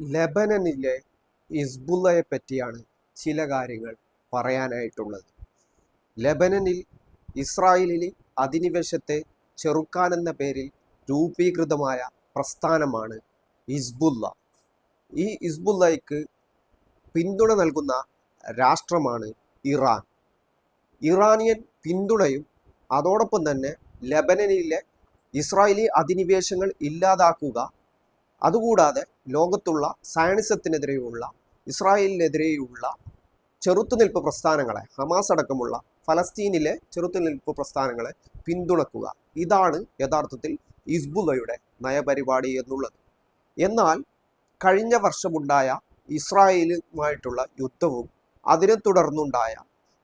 ലെബനനിലെ ഇസ്ബുള്ളയെ പറ്റിയാണ് ചില കാര്യങ്ങൾ പറയാനായിട്ടുള്ളത്. ലെബനനിൽ ഇസ്രായേലിൽ അധിനിവേശത്തെ ചെറുക്കാനെന്ന പേരിൽ രൂപീകൃതമായ പ്രസ്ഥാനമാണ് ഹിസ്ബുള്ള. ഈ ഹിസ്ബുള്ളയ്ക്ക് പിന്തുണ നൽകുന്ന രാഷ്ട്രമാണ് ഇറാൻ. ഇറാനിയൻ പിന്തുണയും അതോടൊപ്പം തന്നെ ലെബനനിലെ ഇസ്രായേലി അധിനിവേശങ്ങൾ ഇല്ലാതാക്കുക അതുകൂടാതെ ലോകത്തുള്ള സയണിസത്തിനെതിരെയുള്ള ഇസ്രായേലിനെതിരെയുള്ള ചെറുത്തുനിൽപ്പ് പ്രസ്ഥാനങ്ങളെ ഹമാസ് അടക്കമുള്ള ഫലസ്തീനിലെ ചെറുത്തുനിൽപ്പ് പ്രസ്ഥാനങ്ങളെ പിന്തുണക്കുക. ഇതാണ് യഥാർത്ഥത്തിൽ ഇസ്ബുലയുടെ നയപരിപാടി എന്നുള്ളത്. എന്നാൽ കഴിഞ്ഞ വർഷമുണ്ടായ ഇസ്രായേലുമായിട്ടുള്ള യുദ്ധവും അതിനെ തുടർന്നുണ്ടായ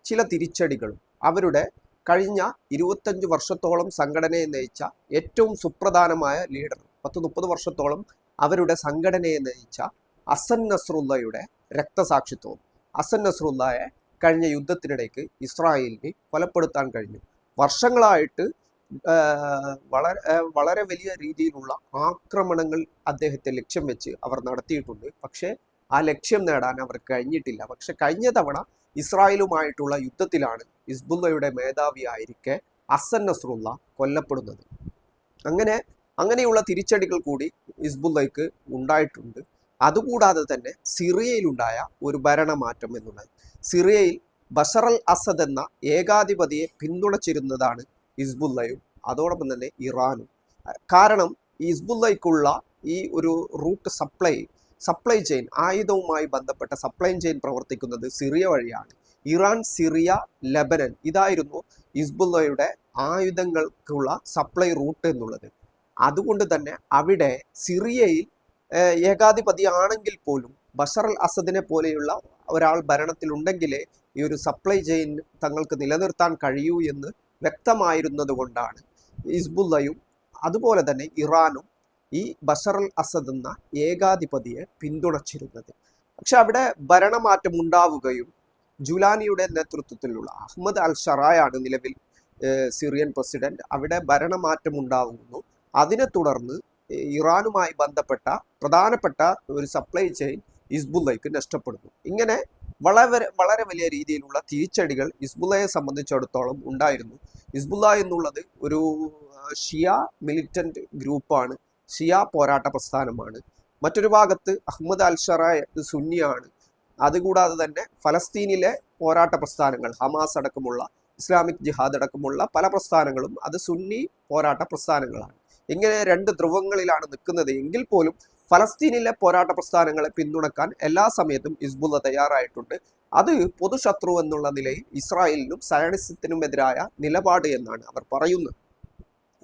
ചില തിരിച്ചടികളും അവരുടെ കഴിഞ്ഞ ഇരുപത്തഞ്ച് വർഷത്തോളം സംഘടനയെ നയിച്ച ഏറ്റവും സുപ്രധാനമായ ലീഡർ പത്ത് മുപ്പത് വർഷത്തോളം അവരുടെ സംഘടനയെ നയിച്ച അസൻ നസ്രുള്ളയുടെ രക്തസാക്ഷിത്വവും. അസൻ നസ്രുള്ളയെ കഴിഞ്ഞ യുദ്ധത്തിനിടയ്ക്ക് ഇസ്രായേലിന് കൊലപ്പെടുത്താൻ കഴിഞ്ഞു. വർഷങ്ങളായിട്ട് വളരെ വളരെ വലിയ രീതിയിലുള്ള ആക്രമണങ്ങൾ അദ്ദേഹത്തെ ലക്ഷ്യം വെച്ച് അവർ നടത്തിയിട്ടുണ്ട്. പക്ഷേ ആ ലക്ഷ്യം നേടാൻ അവർ കഴിഞ്ഞിട്ടില്ല. പക്ഷെ കഴിഞ്ഞ തവണ ഇസ്രായേലുമായിട്ടുള്ള യുദ്ധത്തിലാണ് ഇസ്ബുല്ലയുടെ മേധാവിയായിരിക്കെ അസൻ നസ്രുള്ള കൊല്ലപ്പെടുന്നത്. അങ്ങനെ അങ്ങനെയുള്ള തിരിച്ചടികൾ കൂടി ഹിസ്ബുല്ലയ്ക്ക് ഉണ്ടായിട്ടുണ്ട്. അതുകൂടാതെ തന്നെ സിറിയയിലുണ്ടായ ഒരു ഭരണമാറ്റം എന്നുള്ളത്. സിറിയയിൽ ബഷർ അൽ അസദ് എന്ന ഏകാധിപതിയെ പിന്തുണച്ചിരുന്നതാണ് ഹിസ്ബുല്ലയും അതോടൊപ്പം തന്നെ ഇറാനും. കാരണം ഹിസ്ബുല്ലയ്ക്കുള്ള ഈ ഒരു റൂട്ട് സപ്ലൈ സപ്ലൈ ചെയിൻ ആയുധവുമായി ബന്ധപ്പെട്ട സപ്ലൈ ചെയിൻ പ്രവർത്തിക്കുന്നത് സിറിയ വഴിയാണ്. ഇറാൻ സിറിയ ലെബനൻ ഇതായിരുന്നു ഹിസ്ബുല്ലയുടെ ആയുധങ്ങൾക്കുള്ള സപ്ലൈ റൂട്ട് എന്നുള്ളത്. അതുകൊണ്ട് തന്നെ അവിടെ സിറിയയിൽ ഏകാധിപതി ആണെങ്കിൽ പോലും ബഷർ അൽ അസദിനെ പോലെയുള്ള ഒരാൾ ഭരണത്തിലുണ്ടെങ്കിലേ ഈ ഒരു സപ്ലൈ ചെയിൻ തങ്ങൾക്ക് നിലനിർത്താൻ കഴിയൂ എന്ന് വ്യക്തമായിരുന്നത് കൊണ്ടാണ് അതുപോലെ തന്നെ ഇറാനും ഈ ബഷർ അൽ അസദ് എന്ന ഏകാധിപതിയെ പിന്തുണച്ചിരുന്നത്. പക്ഷെ അവിടെ ഭരണമാറ്റം ഉണ്ടാവുകയും ജുലാനിയുടെ നേതൃത്വത്തിലുള്ള അഹമ്മദ് അൽ ഷറായാണ് നിലവിൽ സിറിയൻ പ്രസിഡന്റ്. അവിടെ ഭരണമാറ്റം ഉണ്ടാവുന്നു. അതിനെ തുടർന്ന് ഇറാനുമായി ബന്ധപ്പെട്ട പ്രധാനപ്പെട്ട ഒരു സപ്ലൈ ചെയിൻ ഇസ്ബുല്ലയ്ക്ക് നഷ്ടപ്പെടുന്നു. ഇങ്ങനെ വളരെ വളരെ വലിയ രീതിയിലുള്ള തിരിച്ചടികൾ ഇസ്ബുല്ലയെ സംബന്ധിച്ചിടത്തോളം ഉണ്ടായിരുന്നു. ഇസ്ബുല്ല എന്നുള്ളത് ഒരു ഷിയ മിലിറ്റന്റ് ഗ്രൂപ്പാണ് ഷിയ പോരാട്ട പ്രസ്ഥാനമാണ്. മറ്റൊരു ഭാഗത്ത് അഹമ്മദ് അൽ ഷറായ് സുന്നിയാണ് അതുകൂടാതെ തന്നെ ഫലസ്തീനിലെ പോരാട്ട പ്രസ്ഥാനങ്ങൾ ഹമാസ് അടക്കമുള്ള ഇസ്ലാമിക് ജിഹാദ് അടക്കമുള്ള പല പ്രസ്ഥാനങ്ങളും അത് സുന്നി പോരാട്ട പ്രസ്ഥാനങ്ങളാണ്. ഇങ്ങനെ രണ്ട് ധ്രുവങ്ങളിലാണ് നിൽക്കുന്നത്. എങ്കിൽ പോലും ഫലസ്തീനിലെ പോരാട്ട പ്രസ്ഥാനങ്ങളെ പിന്തുണക്കാൻ എല്ലാ സമയത്തും ഹിസ്ബുള്ള തയ്യാറായിട്ടുണ്ട്. അത് പൊതുശത്രു എന്നുള്ള നിലയിൽ ഇസ്രായേലിനും സയണിസത്തിനും എതിരായ നിലപാട് എന്നാണ് അവർ പറയുന്നത്.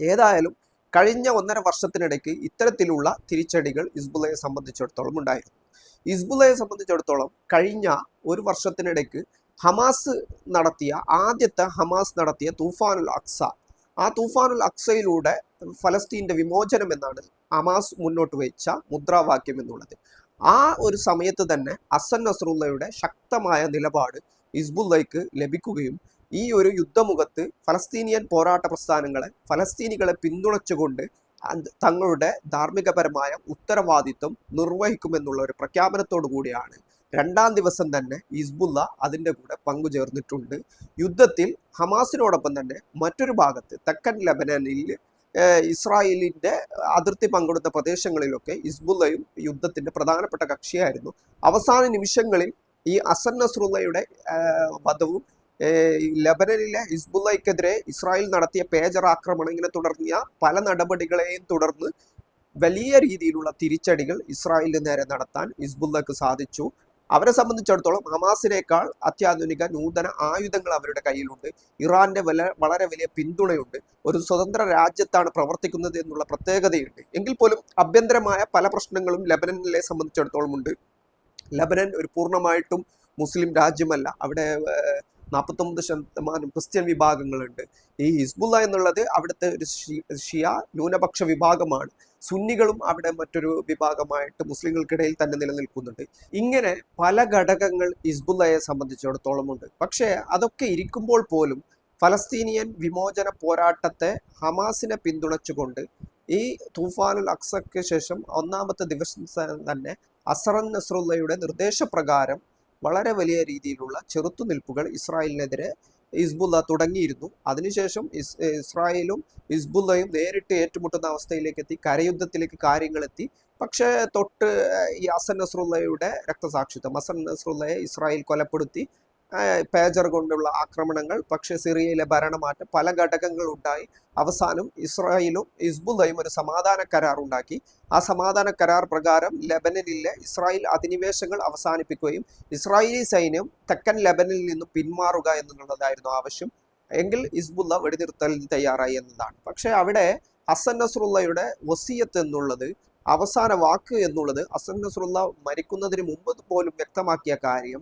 ഏതായാലും കഴിഞ്ഞ ഒന്നര വർഷത്തിനിടയ്ക്ക് ഇത്തരത്തിലുള്ള തിരിച്ചടികൾ ഹിസ്ബുള്ളയെ സംബന്ധിച്ചിടത്തോളം ഉണ്ടായിരുന്നു. ഹിസ്ബുള്ളയെ സംബന്ധിച്ചിടത്തോളം കഴിഞ്ഞ ഒരു വർഷത്തിനിടയ്ക്ക് ഹമാസ് നടത്തിയ ആദ്യത്തെ ഹമാസ് നടത്തിയ തൂഫാനുൽ അക്സ. ആ തൂഫാനുൽ അക്സയിലൂടെ ഫലസ്തീന്റെ വിമോചനം എന്നാണ് ഹമാസ് മുന്നോട്ട് വെച്ച മുദ്രാവാക്യം എന്നുള്ളത്. ആ ഒരു സമയത്ത് തന്നെ അസൻ നസറുള്ളയുടെ ശക്തമായ നിലപാട് ഇസ്ബുല്ലയ്ക്ക് ലഭിക്കുകയും ഈ ഒരു യുദ്ധമുഖത്ത് ഫലസ്തീനിയൻ പോരാട്ട പ്രസ്ഥാനങ്ങളെ ഫലസ്തീനികളെ പിന്തുണച്ചുകൊണ്ട് തങ്ങളുടെ ധാർമ്മികപരമായ ഉത്തരവാദിത്വം നിർവഹിക്കുമെന്നുള്ള ഒരു പ്രഖ്യാപനത്തോടു കൂടിയാണ് രണ്ടാം ദിവസം തന്നെ ഇസ്ബുല്ല അതിന്റെ കൂടെ പങ്കുചേർന്നിട്ടുണ്ട്. യുദ്ധത്തിൽ ഹമാസിനോടൊപ്പം തന്നെ മറ്റൊരു ഭാഗത്ത് തെക്കൻ ലബനനിൽ ഇസ്രായേലിന്റെ അതിർത്തി പങ്കെടുത്ത പ്രദേശങ്ങളിലൊക്കെ ഇസ്ബുല്ലയും യുദ്ധത്തിന്റെ പ്രധാനപ്പെട്ട കക്ഷിയായിരുന്നു. അവസാന നിമിഷങ്ങളിൽ ഈ അസൻ നസ്രുള്ളയുടെ വധവും ലബനനിലെ ഹിസ്ബുല്ലയ്ക്കെതിരെ ഇസ്രായേൽ നടത്തിയ പേജർ ആക്രമണങ്ങളെ തുടർന്നിയ പല നടപടികളെയും തുടർന്ന് വലിയ രീതിയിലുള്ള തിരിച്ചടികൾ ഇസ്രായേലിന് നേരെ നടത്താൻ ഹിസ്ബുല്ലക്ക് സാധിച്ചു. അവരെ സംബന്ധിച്ചിടത്തോളം ഹമാസിനേക്കാൾ അത്യാധുനിക നൂതന ആയുധങ്ങൾ അവരുടെ കയ്യിലുണ്ട്. ഇറാന്റെ വല വളരെ വലിയ പിന്തുണയുണ്ട്. ഒരു സ്വതന്ത്ര രാജ്യത്താണ് പ്രവർത്തിക്കുന്നത് എന്നുള്ള പ്രത്യേകതയുണ്ട്. എങ്കിൽ പോലും അഭ്യന്തരമായ പല പ്രശ്നങ്ങളും ലബനനിലെ സംബന്ധിച്ചിടത്തോളം ഉണ്ട് ലബനൻ ഒരു പൂർണമായിട്ടും മുസ്ലിം രാജ്യമല്ല. അവിടെ നാൽപ്പത്തൊമ്പത് ശതമാനം ക്രിസ്ത്യൻ വിഭാഗങ്ങളുണ്ട്. ഈ ഹിസ്ബുല്ല എന്നുള്ളത് അവിടുത്തെ ഒരു ഷിയ ന്യൂനപക്ഷ വിഭാഗമാണ്. സുന്നികളും അവിടെ മറ്റൊരു വിഭാഗമായിട്ട് മുസ്ലിങ്ങൾക്കിടയിൽ തന്നെ നിലനിൽക്കുന്നുണ്ട്. ഇങ്ങനെ പല ഘടകങ്ങൾ ഹിസ്ബുല്ലയെ സംബന്ധിച്ചിടത്തോളം ഉണ്ട്. പക്ഷേ അതൊക്കെ ഇരിക്കുമ്പോൾ പോലും ഫലസ്തീനിയൻ വിമോചന പോരാട്ടത്തെ ഹമാസിനെ പിന്തുണച്ചുകൊണ്ട് ഈ തൂഫാനുൽ അക്സയ്ക്ക് ശേഷം ഒന്നാമത്തെ ദിവസം തന്നെ അസറൻ നസ്രുള്ളയുടെ നിർദ്ദേശപ്രകാരം വളരെ വലിയ രീതിയിലുള്ള ചെറുത്തുനിൽപ്പുകൾ ഇസ്രായേലിനെതിരെ ഹിസ്ബുള്ള തുടങ്ങിയിരുന്നു. അതിനുശേഷം ഇസ് ഇസ്രായേലും ഹിസ്ബുള്ളയും നേരിട്ട് ഏറ്റുമുട്ടുന്ന അവസ്ഥയിലേക്ക് എത്തി കരയുദ്ധത്തിലേക്ക് കാര്യങ്ങൾ എത്തി പക്ഷേ തൊട്ട് ഈ അസൻ നസ്രുള്ളയുടെ രക്തസാക്ഷിത്വം അസൻ നസ്രുള്ളയെ ഇസ്രായേൽ കൊലപ്പെടുത്തി. പേജർ കൊണ്ടുള്ള ആക്രമണങ്ങൾ പക്ഷേ സിറിയയിലെ ഭരണമാറ്റം പല ഘടകങ്ങൾ ഉണ്ടായി അവസാനം ഇസ്രായേലും ഇസ്ബുദയും ഒരു സമാധാന കരാർ ഉണ്ടാക്കി. ആ സമാധാന കരാർ പ്രകാരം ലെബനനിലെ ഇസ്രായേൽ അധിനിവേശങ്ങൾ അവസാനിപ്പിക്കുകയും ഇസ്രായേലി സൈന്യം തെക്കൻ ലെബനിൽ നിന്നും പിന്മാറുക എന്നുള്ളതായിരുന്നു ആവശ്യം. എങ്കിൽ ഇസ്ബുല്ല വെടിനിർത്തലിന് തയ്യാറായി എന്നതാണ്. പക്ഷേ അവിടെ ഹസൻ നസ്രുള്ളയുടെ വസീയത്ത് എന്നുള്ളത് അവസാന വാക്ക് എന്നുള്ളത് ഹസൻ നസ്രുള്ള മരിക്കുന്നതിന് മുമ്പ് പോലും വ്യക്തമാക്കിയ കാര്യം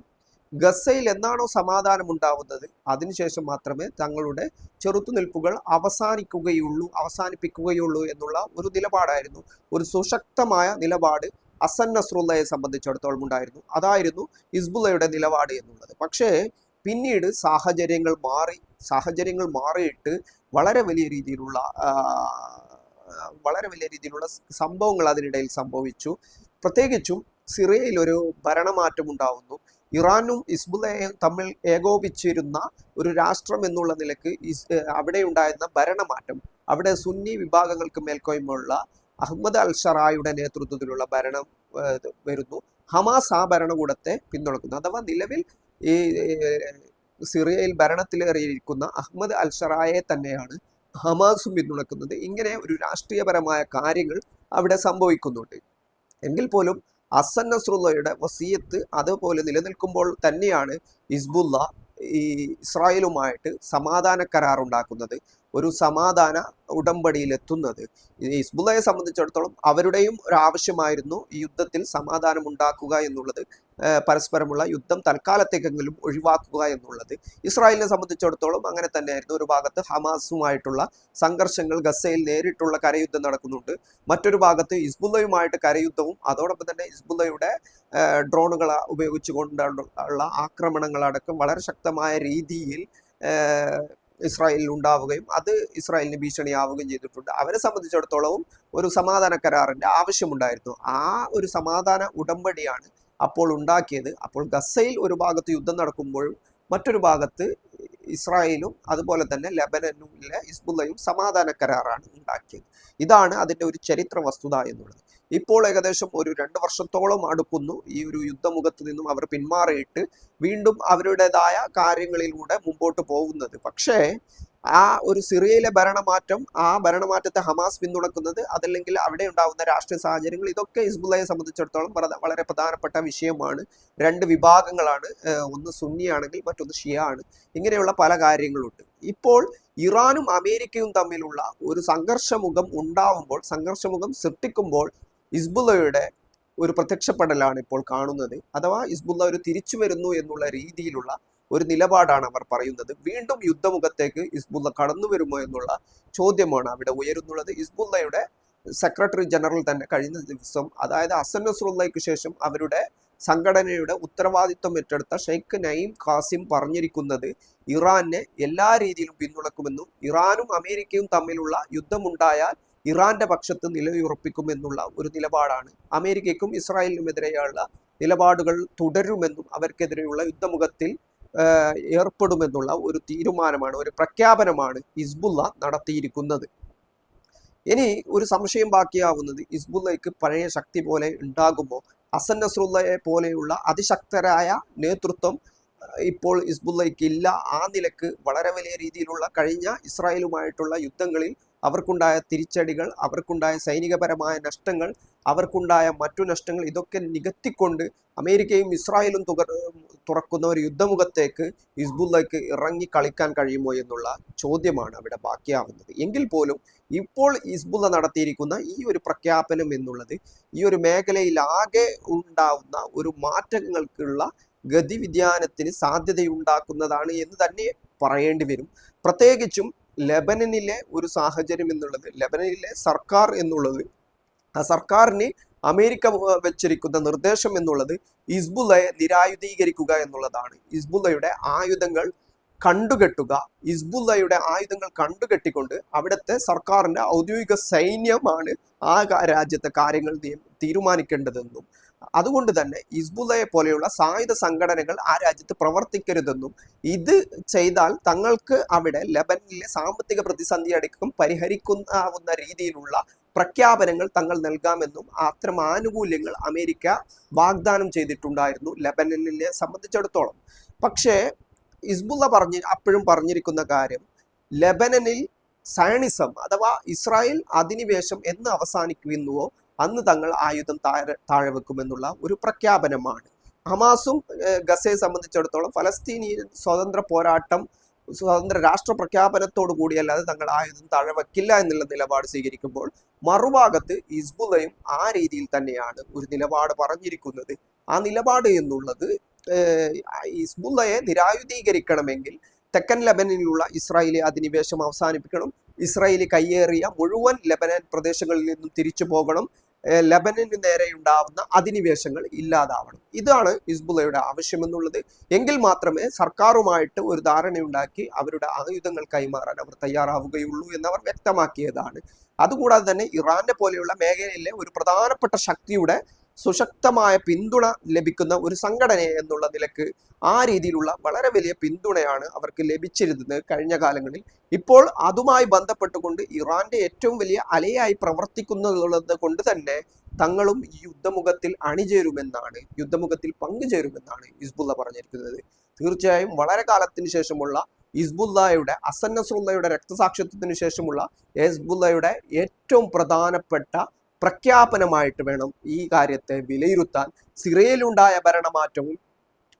ഗസയിൽ എന്നാണോ സമാധാനം ഉണ്ടാവുന്നത് അതിനുശേഷം മാത്രമേ തങ്ങളുടെ ചെറുത്തുനിൽപ്പുകൾ അവസാനിക്കുകയുള്ളൂ അവസാനിപ്പിക്കുകയുള്ളൂ എന്നുള്ള ഒരു നിലപാടായിരുന്നു. ഒരു സുശക്തമായ നിലപാട് അസൻ നസ്രുള്ളയെ സംബന്ധിച്ചിടത്തോളം ഉണ്ടായിരുന്നു. അതായിരുന്നു ഹിസ്ബുള്ളയുടെ നിലപാട് എന്നുള്ളത്. പക്ഷേ പിന്നീട് സാഹചര്യങ്ങൾ മാറി സാഹചര്യങ്ങൾ മാറിയിട്ട് വളരെ വലിയ രീതിയിലുള്ള വളരെ വലിയ രീതിയിലുള്ള സംഭവങ്ങൾ അതിനിടയിൽ സംഭവിച്ചു. പ്രത്യേകിച്ചും സിറിയയിൽ ഒരു ഭരണമാറ്റം ഉണ്ടാവുന്നു ഇറാനും ഇസ്ബുലയും തമ്മിൽ ഏകോപിച്ചിരുന്ന ഒരു രാഷ്ട്രം എന്നുള്ള നിലയ്ക്ക് അവിടെ ഉണ്ടായിരുന്ന ഭരണമാറ്റം അവിടെ സുന്നി വിഭാഗങ്ങൾക്ക് മേൽക്കോയ്മുള്ള അഹമ്മദ് അൽ ഷറായുടെ നേതൃത്വത്തിലുള്ള ഭരണം വരുന്നു. ഹമാസ് ആ ഭരണകൂടത്തെ പിന്തുണക്കുന്നു. അഥവാ നിലവിൽ ഈ സിറിയയിൽ ഭരണത്തിലേറിയിരിക്കുന്ന അഹമ്മദ് അൽ ഷറായെ തന്നെയാണ് ഹമാസും പിന്തുണക്കുന്നത്. ഇങ്ങനെ ഒരു രാഷ്ട്രീയപരമായ കാര്യങ്ങൾ അവിടെ സംഭവിക്കുന്നുണ്ട്. എങ്കിൽ പോലും അസൻ നസ്രുള്ളയുടെ വസീയത്ത് അതുപോലെ നിലനിൽക്കുമ്പോൾ തന്നെയാണ് ഇസ്ബുല്ല ഈ ഇസ്രായേലുമായിട്ട് സമാധാന കരാർ ഉണ്ടാക്കുന്നത് ഒരു സമാധാന ഉടമ്പടിയിലെത്തുന്നത്. ഇസ്ബുല്ലയെ സംബന്ധിച്ചിടത്തോളം അവരുടെയും ഒരു ആവശ്യമായിരുന്നു ഈ യുദ്ധത്തിൽ സമാധാനം ഉണ്ടാക്കുക എന്നുള്ളത്. പരസ്പരമുള്ള യുദ്ധം തൽക്കാലത്തേക്കെങ്കിലും ഒഴിവാക്കുക എന്നുള്ളത്. ഇസ്രായേലിനെ സംബന്ധിച്ചിടത്തോളം അങ്ങനെ തന്നെയായിരുന്നു. ഒരു ഭാഗത്ത് ഹമാസുമായിട്ടുള്ള സംഘർഷങ്ങൾ ഗസയിൽ നേരിട്ടുള്ള കരയുദ്ധം നടക്കുന്നുണ്ട്. മറ്റൊരു ഭാഗത്ത് ഇസ്ബുല്ലയുമായിട്ട് കരയുദ്ധവും അതോടൊപ്പം തന്നെ ഇസ്ബുല്ലയുടെ ഡ്രോണുകൾ ഉപയോഗിച്ചുകൊണ്ടുള്ള ആക്രമണങ്ങളടക്കം വളരെ ശക്തമായ രീതിയിൽ ഇസ്രായേലിൽ ഉണ്ടാവുകയും അത് ഇസ്രായേലിന് ഭീഷണിയാവുകയും ചെയ്തിട്ടുണ്ട്. അവരെ സംബന്ധിച്ചിടത്തോളവും ഒരു സമാധാന കരാറിന്റെ ആവശ്യമുണ്ടായിരുന്നു. ആ ഒരു സമാധാന ഉടമ്പടിയാണ് അപ്പോൾ ഉണ്ടാക്കിയത്. അപ്പോൾ ഗസയിൽ ഒരു ഭാഗത്ത് യുദ്ധം നടക്കുമ്പോൾ മറ്റൊരു ഭാഗത്ത് ഇസ്രായേലും അതുപോലെ തന്നെ ലെബനനും ഹിസ്ബുള്ളയും സമാധാന കരാറാണ് ഉണ്ടാക്കിയത്. ഇതാണ് അതിന്റെ ഒരു ചരിത്ര വസ്തുത എന്നുള്ളത്. ഇപ്പോൾ ഏകദേശം ഒരു രണ്ട് വർഷത്തോളം അടുക്കുന്നു. ഈ ഒരു യുദ്ധമുഖത്ത് നിന്നും അവർ പിന്മാറിയിട്ട് വീണ്ടും അവരുടേതായ കാര്യങ്ങളിലൂടെ മുമ്പോട്ട് പോകുന്നത്. പക്ഷേ ആ ഒരു സിറിയയിലെ ഭരണമാറ്റം ആ ഭരണമാറ്റത്തെ ഹമാസ് പിന്തുണക്കുന്നത് അതല്ലെങ്കിൽ അവിടെ ഉണ്ടാകുന്ന രാഷ്ട്രീയ സാഹചര്യങ്ങൾ ഇതൊക്കെ ഹിസ്ബുള്ളയെ സംബന്ധിച്ചിടത്തോളം വളരെ പ്രധാനപ്പെട്ട വിഷയമാണ്. രണ്ട് വിഭാഗങ്ങളാണ് ഒന്ന് സുന്നിയാണെങ്കിൽ മറ്റൊന്ന് ഷിയ ആണ്. ഇങ്ങനെയുള്ള പല കാര്യങ്ങളുണ്ട്. ഇപ്പോൾ ഇറാനും അമേരിക്കയും തമ്മിലുള്ള ഒരു സംഘർഷമുഖം ഉണ്ടാവുമ്പോൾ സംഘർഷമുഖം സൃഷ്ടിക്കുമ്പോൾ ഹിസ്ബുള്ളയുടെ ഒരു പ്രത്യക്ഷപ്പെടലാണ് ഇപ്പോൾ കാണുന്നത്. അഥവാ ഹിസ്ബുള്ള ഒരു തിരിച്ചു വരുന്നു എന്നുള്ള രീതിയിലുള്ള ഒരു നിലപാടാണ് അവർ പറയുന്നത്. വീണ്ടും യുദ്ധമുഖത്തേക്ക് ഇസ്ബുല്ല കടന്നു വരുമോ എന്നുള്ള ചോദ്യമാണ് അവിടെ ഉയരുന്നുള്ളത്. ഇസ്ബുല്ലയുടെ സെക്രട്ടറി ജനറൽ തന്നെ കഴിഞ്ഞ ദിവസം അതായത് അസൻ നസ്രുള്ളയ്ക്ക് ശേഷം അവരുടെ സംഘടനയുടെ ഉത്തരവാദിത്വം ഏറ്റെടുത്ത ഷെയ്ഖ് നയീം ഖാസിം പറഞ്ഞിരിക്കുന്നത് ഇറാനെ എല്ലാ രീതിയിലും പിന്തുണക്കുമെന്നും ഇറാനും അമേരിക്കയും തമ്മിലുള്ള യുദ്ധമുണ്ടായാൽ ഇറാന്റെ പക്ഷത്ത് നിലയുറപ്പിക്കുമെന്നുള്ള ഒരു നിലപാടാണ്. അമേരിക്കയ്ക്കും ഇസ്രായേലിനുമെതിരെയുള്ള നിലപാടുകൾ തുടരുമെന്നും അവർക്കെതിരെയുള്ള യുദ്ധമുഖത്തിൽ ഏർപ്പെടുമെന്നുള്ള ഒരു തീരുമാനമാണ് ഒരു പ്രഖ്യാപനമാണ് ഹിസ്ബുള്ള നടത്തിയിരിക്കുന്നത്. ഇനി ഒരു സംശയം ബാക്കിയാവുന്നത് ഹിസ്ബുള്ളയ്ക്ക് പഴയ ശക്തി പോലെ ഉണ്ടാകുമ്പോൾ അസൻ നസ്രുള്ളയെ പോലെയുള്ള അതിശക്തരായ നേതൃത്വം ഇപ്പോൾ ഹിസ്ബുള്ളയ്ക്ക് ഇല്ല ആ നിലയ്ക്ക് വളരെ വലിയ രീതിയിലുള്ള കഴിഞ്ഞ ഇസ്രായേലുമായിട്ടുള്ള യുദ്ധങ്ങളിൽ അവർക്കുണ്ടായ തിരിച്ചടികൾ അവർക്കുണ്ടായ സൈനികപരമായ നഷ്ടങ്ങൾ അവർക്കുണ്ടായ മറ്റു നഷ്ടങ്ങൾ ഇതൊക്കെ നികത്തിക്കൊണ്ട് അമേരിക്കയും ഇസ്രായേലും തുക തുറക്കുന്ന ഒരു യുദ്ധമുഖത്തേക്ക് ഹിസ്ബുല്ലയ്ക്ക് ഇറങ്ങി കളിക്കാൻ കഴിയുമോ എന്നുള്ള ചോദ്യമാണ് അവിടെ ബാക്കിയാവുന്നത്. എങ്കിൽ പോലും ഇപ്പോൾ ഹിസ്ബുല്ല നടത്തിയിരിക്കുന്ന ഈ ഒരു പ്രഖ്യാപനം എന്നുള്ളത് ഈ ഒരു മേഖലയിൽ ആകെ ഉണ്ടാവുന്ന ഒരു മാറ്റങ്ങൾക്കുള്ള ഗതിവിധ്യാനത്തിന് സാധ്യതയുണ്ടാക്കുന്നതാണ് എന്ന് തന്നെ പറയേണ്ടി വരും. പ്രത്യേകിച്ചും ലെബനനിലെ ഒരു സാഹചര്യം എന്നുള്ളത് ലെബനനിലെ സർക്കാർ എന്നുള്ളത് ആ സർക്കാരിന് അമേരിക്ക വെച്ചിരിക്കുന്ന നിർദ്ദേശം എന്നുള്ളത് ഇസ്ബുലയെ നിരായുധീകരിക്കുക എന്നുള്ളതാണ്. ഇസ്ബുലയുടെ ആയുധങ്ങൾ കണ്ടുകെട്ടുക ഇസ്ബുല്ലയുടെ ആയുധങ്ങൾ കണ്ടുകെട്ടിക്കൊണ്ട് അവിടുത്തെ സർക്കാരിന്റെ ഔദ്യോഗിക സൈന്യമാണ് ആ രാജ്യത്തെ കാര്യങ്ങൾ തീരുമാനിക്കേണ്ടതെന്നും. അതുകൊണ്ട് തന്നെ ഇസ്ബുല്ലയെ പോലെയുള്ള സായുധ സംഘടനകൾ ആ രാജ്യത്ത് പ്രവർത്തിക്കരുതെന്നും ഇത് ചെയ്താൽ തങ്ങൾക്ക് അവിടെ ലബനിലെ സാമ്പത്തിക പ്രതിസന്ധി അടക്കം പരിഹരിക്കുന്നാവുന്ന രീതിയിലുള്ള പ്രഖ്യാപനങ്ങൾ തങ്ങൾ നൽകാമെന്നും അത്തരം ആനുകൂല്യങ്ങൾ അമേരിക്ക വാഗ്ദാനം ചെയ്തിട്ടുണ്ടായിരുന്നു ലബനനെ സംബന്ധിച്ചിടത്തോളം. പക്ഷേ ഇസ്ബുല്ല പറഞ്ഞ് അപ്പോഴും പറഞ്ഞിരിക്കുന്ന കാര്യം ലബനനിൽ സയണിസം അഥവാ ഇസ്രായേൽ അധിനിവേശം എന്ന് അവസാനിക്കുന്നുവോ അന്ന് തങ്ങൾ ആയുധം താഴെ താഴെ വെക്കുമെന്നുള്ള ഒരു പ്രഖ്യാപനമാണ്. ഹമാസും ഗസയെ സംബന്ധിച്ചിടത്തോളം ഫലസ്തീനിയൻ സ്വതന്ത്ര പോരാട്ടം സ്വതന്ത്ര രാഷ്ട്ര പ്രഖ്യാപനത്തോടു കൂടിയല്ലാതെ തങ്ങൾ ആയുധം താഴെ വെക്കില്ല എന്നുള്ള നിലപാട് സ്വീകരിക്കുമ്പോൾ മറുഭാഗത്ത് ഇസ്ബുലയും ആ രീതിയിൽ തന്നെയാണ് ഒരു നിലപാട് പറഞ്ഞിരിക്കുന്നത്. ആ നിലപാട് എന്നുള്ളത് ഇസ്ബുലയെ നിരായുധീകരിക്കണമെങ്കിൽ തെക്കൻ ലബനിലുള്ള ഇസ്രായേലി അധിനിവേശം അവസാനിപ്പിക്കണം ഇസ്രായേലി കയ്യേറിയ മുഴുവൻ ലബനൻ പ്രദേശങ്ങളിൽ നിന്നും തിരിച്ചു പോകണം ഏഹ് നേരെ നേരെയുണ്ടാവുന്ന അധിനിവേശങ്ങൾ ഇല്ലാതാവണം. ഇതാണ് ഹിസ്ബുള്ളയുടെ ആവശ്യമെന്നുള്ളത് എങ്കിൽ മാത്രമേ സർക്കാരുമായിട്ട് ഒരു ധാരണയുണ്ടാക്കി അവരുടെ ആയുധങ്ങൾ കൈമാറാൻ അവർ തയ്യാറാവുകയുള്ളൂ എന്നവർ വ്യക്തമാക്കിയതാണ്. അതുകൂടാതെ തന്നെ ഇറാനെ പോലെയുള്ള മേഖലയിലെ ഒരു പ്രധാനപ്പെട്ട ശക്തിയുടെ സുശക്തമായ പിന്തുണ ലഭിക്കുന്ന ഒരു സംഘടന എന്നുള്ള നിലയ്ക്ക് ആ രീതിയിലുള്ള വളരെ വലിയ പിന്തുണയാണ് അവർക്ക് ലഭിച്ചിരുന്നത് കഴിഞ്ഞ കാലങ്ങളിൽ. ഇപ്പോൾ അതുമായി ബന്ധപ്പെട്ടുകൊണ്ട് ഇറാന്റെ ഏറ്റവും വലിയ അലയായി പ്രവർത്തിക്കുന്നത് കൊണ്ട് തന്നെ തങ്ങളും ഈ യുദ്ധമുഖത്തിൽ അണിചേരുമെന്നാണ് യുദ്ധമുഖത്തിൽ പങ്കുചേരുമെന്നാണ് ഹിസ്ബുള്ള പറഞ്ഞിരിക്കുന്നത്. തീർച്ചയായും വളരെ കാലത്തിന് ശേഷമുള്ള ഹിസ്ബുല്ലയുടെ അസന്നസുല്ലയുടെ രക്തസാക്ഷിത്വത്തിന് ശേഷമുള്ള ഹിസ്ബുല്ലയുടെ ഏറ്റവും പ്രധാനപ്പെട്ട പ്രഖ്യാപനമായിട്ട് വേണം ഈ കാര്യത്തെ വിലയിരുത്താൻ. സിറിയയിലുണ്ടായ ഭരണമാറ്റവും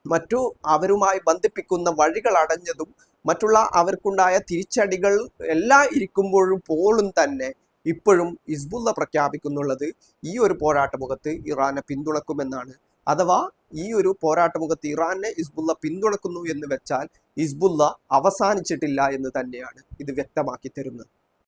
മറ്റു അവരുമായി ബന്ധിപ്പിക്കുന്ന വഴികൾ അടഞ്ഞതും മറ്റുള്ള അവർക്കുണ്ടായ തിരിച്ചടികൾ എല്ലാം ഇരിക്കുമ്പോഴും പോലും തന്നെ ഇപ്പോഴും ഇസ്ബുല്ല പ്രഖ്യാപിക്കുന്നുള്ളത് ഈ ഒരു പോരാട്ടമുഖത്ത് ഇറാനെ പിന്തുണക്കുമെന്നാണ്. അഥവാ ഈ ഒരു പോരാട്ടമുഖത്ത് ഇറാനെ ഇസ്ബുല്ല പിന്തുണക്കുന്നു എന്ന് വെച്ചാൽ ഇസ്ബുല്ല അവസാനിച്ചിട്ടില്ല എന്ന് തന്നെയാണ് ഇത് വ്യക്തമാക്കി തരുന്നത്.